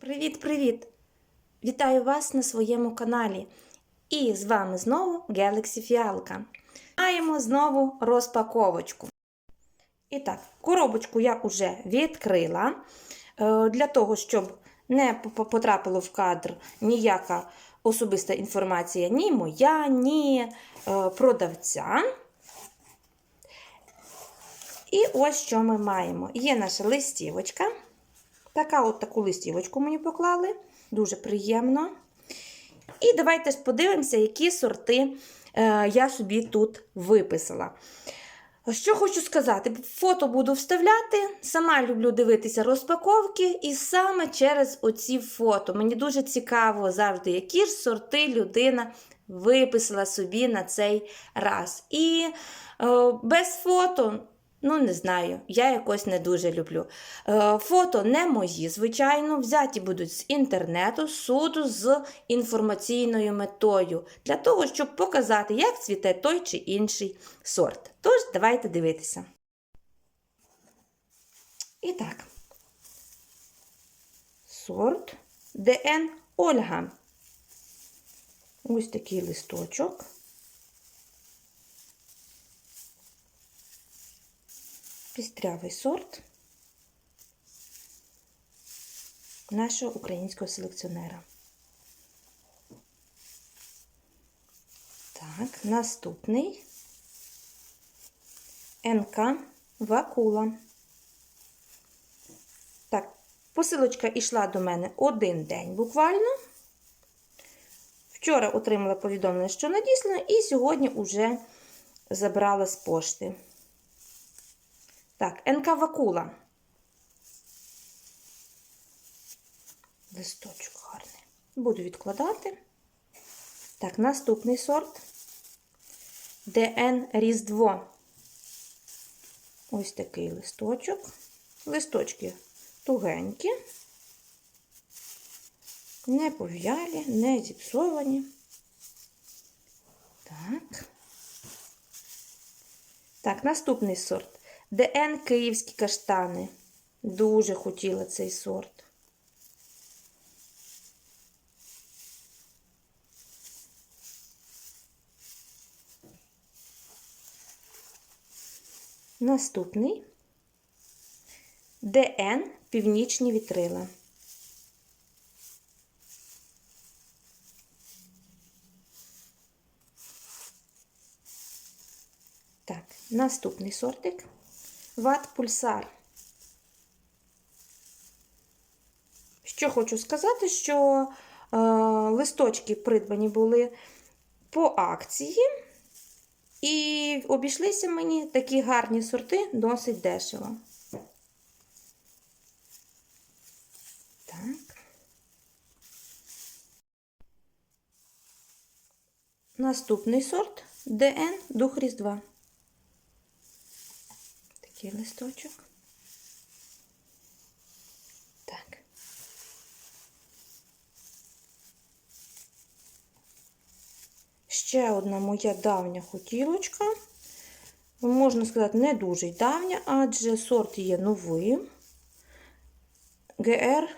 Привіт-привіт! Вітаю вас на своєму каналі. І з вами знову Galaxy Фіалка. Маємо знову розпаковочку. І так, коробочку я вже відкрила. Е, Для того, щоб не потрапило в кадр ніяка особиста інформація ні моя, ні е, продавця. І ось що ми маємо. Є наша листівочка. Така от таку листівочку мені поклали. Дуже приємно. І давайте ж подивимося, які сорти е, я собі тут виписала. Що хочу сказати, фото буду вставляти. Сама люблю дивитися розпаковки, і саме через оці фото. Мені дуже цікаво завжди, які ж сорти людина виписала собі на цей раз. І е, без фото. Ну, не знаю, я якось не дуже люблю. Е, фото не мої, звичайно, взяті будуть з інтернету, суду з інформаційною метою, для того, щоб показати, як цвіте той чи інший сорт. Тож, давайте дивитися. І так, сорт ДН Ольга. Ось такий листочок. Пістрявий сорт нашого українського селекціонера. Так, наступний НК Вакула. Так, посилочка йшла до мене один день буквально. Вчора отримала повідомлення, що надіслано, і сьогодні вже забрала з пошти. Так, НК Вакула. Листочок гарний. Буду відкладати. Так, наступний сорт. ДН Різдво. Ось такий листочок. Листочки тугенькі, не пов'ялі, не зіпсовані. Так. Так, наступний сорт. ДН Київські каштани. Дуже хотіла цей сорт. Наступний ДН Північні вітрила. Так, наступний сортик Ват Пульсар. Що хочу сказати, що е, листочки придбані були по акції, і обійшлися мені такі гарні сорти досить дешево. Так. Наступний сорт ДН Дух Різдва. Такий листочок. Так. Ще одна моя давня хотілочка. Можна сказати, не дуже давня, адже сорт є новим. ГР.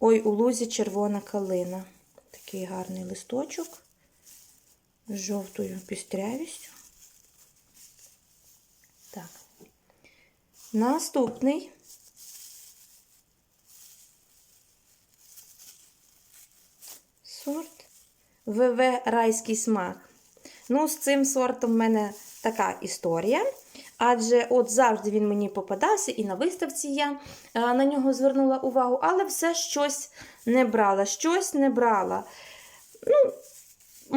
Ой, у лузі червона калина. Такий гарний листочок з жовтою пістрявістю. Так. Наступний. Сорт ВВ Райський смак. Ну, з цим сортом в мене така історія. Адже от завжди він мені попадався, і на виставці я е, на нього звернула увагу, але все щось не брала, щось не брала. Ну,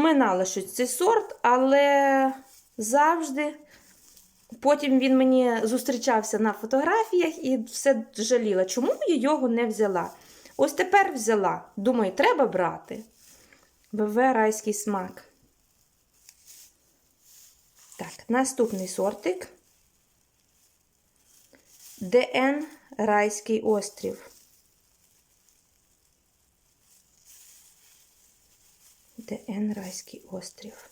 минала щось цей сорт, але завжди. Потім він мені зустрічався на фотографіях і все жаліла, чому я його не взяла. Ось тепер взяла. Думаю, треба брати. БВ райський смак. Так, наступний сортик. ДН Райський острів. ДН Райський острів.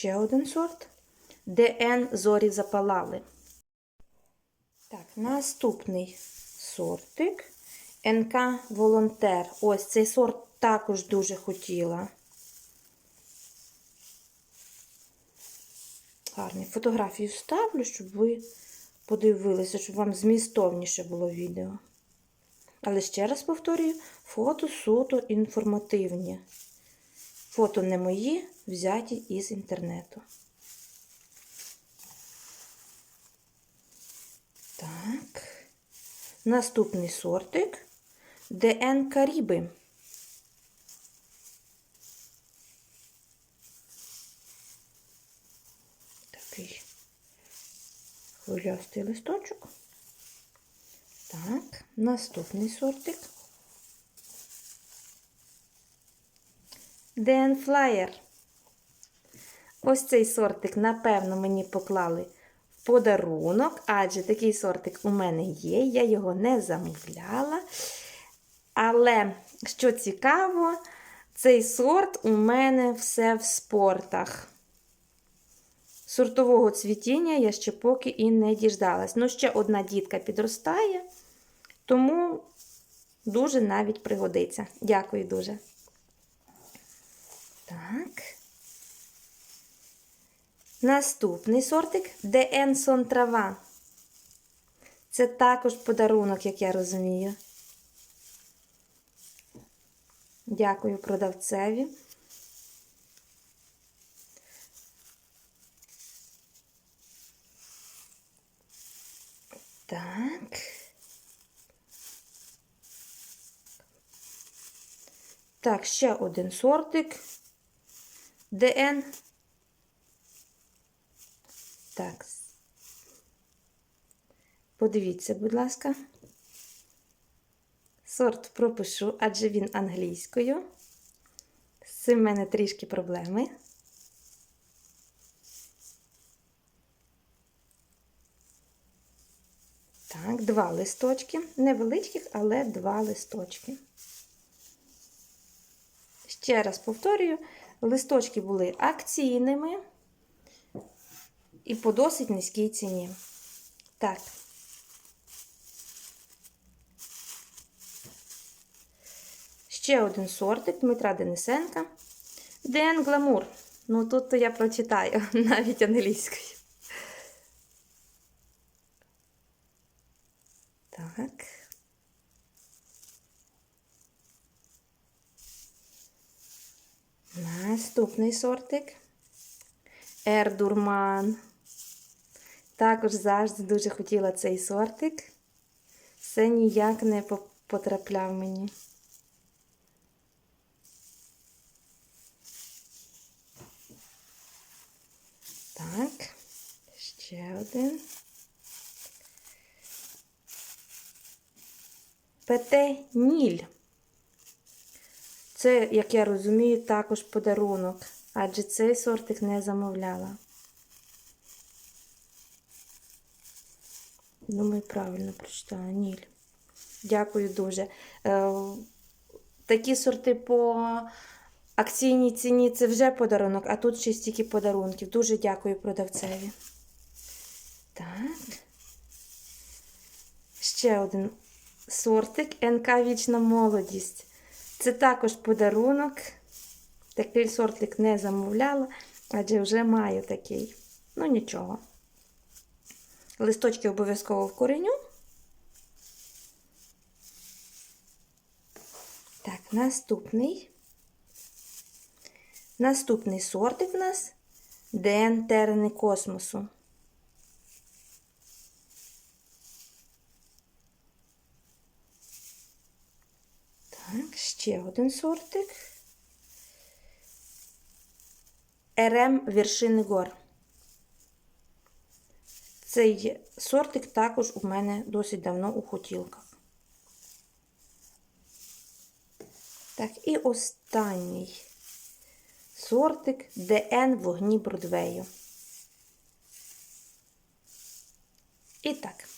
Ще один сорт. ДН зорі запалали. Так, наступний сортик. НК Волонтер. Ось цей сорт також дуже хотіла. Гарний. Фотографію ставлю, щоб ви подивилися, щоб вам змістовніше було відео. Але ще раз повторюю, фото суто інформативні. Фото не мої, взяті із інтернету. Так. Наступний сортик ДН Каріби. Такий хвилястий листочок. Так, наступний сортик. ДН Флаєр. Ось цей сортик, напевно, мені поклали в подарунок, адже такий сортик у мене є, я його не замовляла. Але, що цікаво, цей сорт у мене все в спортах. Сортового цвітіння я ще поки і не діждалась. Ну, ще одна дітка підростає, тому дуже навіть пригодиться. Дякую дуже. Так. Наступний сортик ДН Сон Трава. Це також подарунок, як я розумію. Дякую продавцеві. Так. Так, ще один сортик. ДН. Так. Подивіться, будь ласка. Сорт пропишу, адже він англійською. З цим в мене трішки проблеми. Так, два листочки. Невеличких, але два листочки. Ще раз повторюю, листочки були акційними і по досить низькій ціні. Так. Ще один сортик Дмитра Денисенка. Ден Гламур. Ну, тут то я прочитаю навіть англійською. Так. Наступний сортик. Ердурман. Також завжди дуже хотіла цей сортик. Все ніяк не потрапляв мені. Так, ще один. Пете Ніль. Це, як я розумію, також подарунок, адже цей сортик не замовляла. Думаю, правильно прочитала Ніль. Дякую дуже. Е, такі сорти по акційній ціні це вже подарунок, а тут ще стільки подарунків. Дуже дякую продавцеві. Так. Ще один сортик НК Вічна молодість. Це також подарунок. Такий сортик не замовляла, адже вже маю такий. Ну, нічого. Листочки обов'язково вкореню. Так, наступний. Наступний сортик в нас ДН терени космосу. Ще один сортик. РМ Вершини гор. Цей сортик також у мене досить давно у хотілках. Так, і останній сортик ДН вогні Бродвею. І так.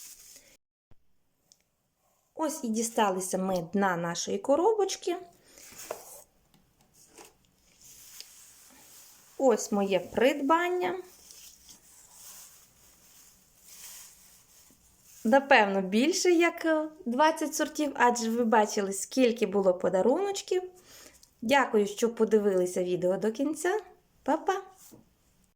Ось і дісталися ми дна нашої коробочки. Ось моє придбання. Напевно, більше, як е, 20 сортів, адже ви бачили, скільки було подаруночків. Дякую, що подивилися відео до кінця. Па-па!